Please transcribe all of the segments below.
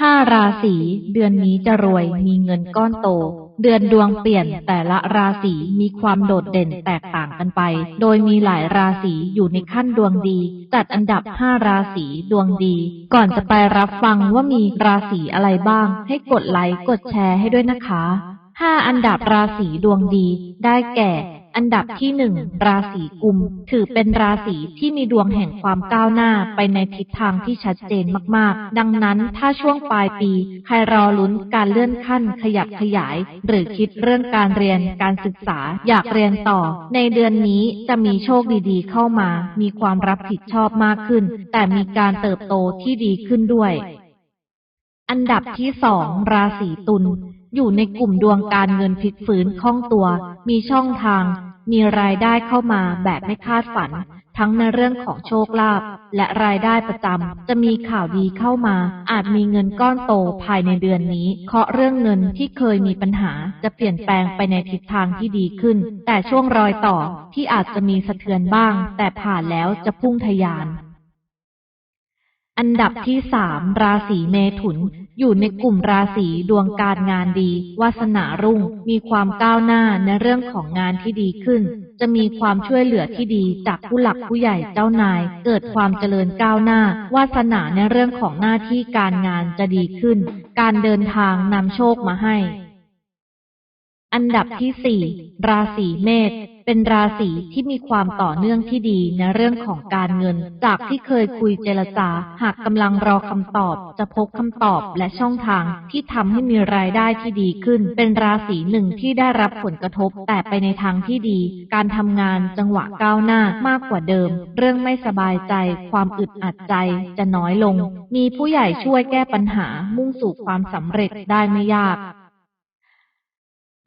ห้าราศีเดือนนี้จะรวยมีเงินก้อนโต เดือนดวงเปลี่ยนแต่ละราศีมีความโดดเด่นแตกต่างกันไป โดยมีหลายราศีอยู่ในขั้นดวงดี จัดอันดับห้าราศีดวงดี ก่อนจะไปรับฟังว่ามีราศีอะไรบ้าง ให้กดไลค์กดแชร์ให้ด้วยนะคะห้าอันดับราศีดวงดีได้แก่ อันดับที่หนึ่งราศีกุม ถือเป็นราศีที่มีดวงแห่งความก้าวหน้าไปในทิศทางที่ชัดเจนมากๆ ดังนั้นถ้าช่วงปลายปี ใครรอลุ้นการเลื่อนขั้นขยับขยาย หรือคิดเรื่องการเรียนการศึกษาอยากเรียนต่อ ในเดือนนี้จะมีโชคดีๆ เข้ามา มีความรับผิดชอบมากขึ้น แต่มีการเติบโตที่ดีขึ้นด้วย อันดับที่สองราศีตุลอยู่ในกลุ่มดวงการเงินพลิกฟื้นคล่องตัว มีช่องทาง มีรายได้เข้ามาแบบไม่คาดฝัน ทั้งในเรื่องของโชคลาภและรายได้ประจำจะมีข่าวดีเข้ามา อาจมีเงินก้อนโตภายในเดือนนี้ เคาะเรื่องเงินที่เคยมีปัญหาจะเปลี่ยนแปลงไปในทิศทางที่ดีขึ้น แต่ช่วงรอยต่อที่อาจจะมีสะเทือนบ้าง แต่ผ่านแล้วจะพุ่งทะยาน อันดับที่สามราศีเมถุน อยู่ในกลุ่มราศีดวงการงานดี วาสนารุ่ง มีความก้าวหน้าในเรื่องของงานที่ดีขึ้น จะมีความช่วยเหลือที่ดีจากผู้หลักผู้ใหญ่เจ้านาย เกิดความเจริญก้าวหน้า วาสนาในเรื่องของหน้าที่การงานจะดีขึ้น การเดินทางนำโชคมาให้ อันดับที่สี่ราศีเมษเป็นราศีที่มีความต่อเนื่องที่ดีในเรื่องของการเงิน จากที่เคยคุยเจรจา หากกำลังรอคำตอบ จะพบคำตอบและช่องทางที่ทำให้มีรายได้ที่ดีขึ้น เป็นราศีหนึ่งที่ได้รับผลกระทบแต่ไปในทางที่ดี การทำงานจังหวะก้าวหน้ามากกว่าเดิม เรื่องไม่สบายใจ ความอึดอัดใจจะน้อยลง มีผู้ใหญ่ช่วยแก้ปัญหามุ่งสู่ความสำเร็จได้ไม่ยาก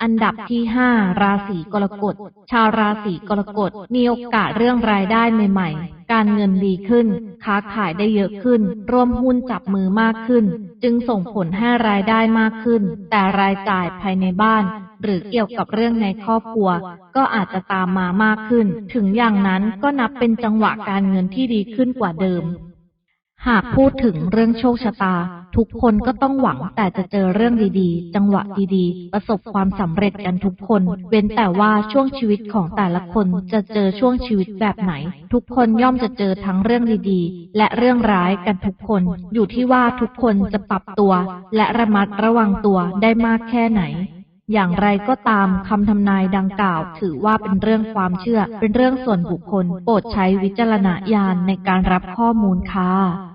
อันดับที่ห้าราศีกรกฎ ชาวราศีกรกฎมีโอกาสเรื่องรายได้ใหม่ๆ การเงินดีขึ้น ค้าขายได้เยอะขึ้น ร่วมหุ้นจับมือมากขึ้น จึงส่งผลให้รายได้มากขึ้น แต่รายจ่ายภายในบ้าน หรือเกี่ยวกับเรื่องในครอบครัว ก็อาจจะตามมามากขึ้น ถึงอย่างนั้นก็นับเป็นจังหวะการเงินที่ดีขึ้นกว่าเดิม หากพูดถึงเรื่องโชคชะตา ทุกคนก็ต้องหวังแต่จะเจอเรื่องดีๆ จังหวะดีๆ ประสบความสำเร็จกันทุกคน เว้นแต่ว่าช่วงชีวิตของแต่ละคนจะเจอช่วงชีวิตแบบไหน ทุกคนย่อมจะเจอทั้งเรื่องดีๆ และเรื่องร้ายกันทุกคน อยู่ที่ว่าทุกคนจะปรับตัว และระมัดระวังตัวได้มากแค่ไหนอย่างไรก็ตามคำทำนายดังกล่าว ถือว่าเป็นเรื่องความเชื่อ เป็นเรื่องส่วนบุคคล โปรดใช้วิจารณญาณในการรับข้อมูลค่ะ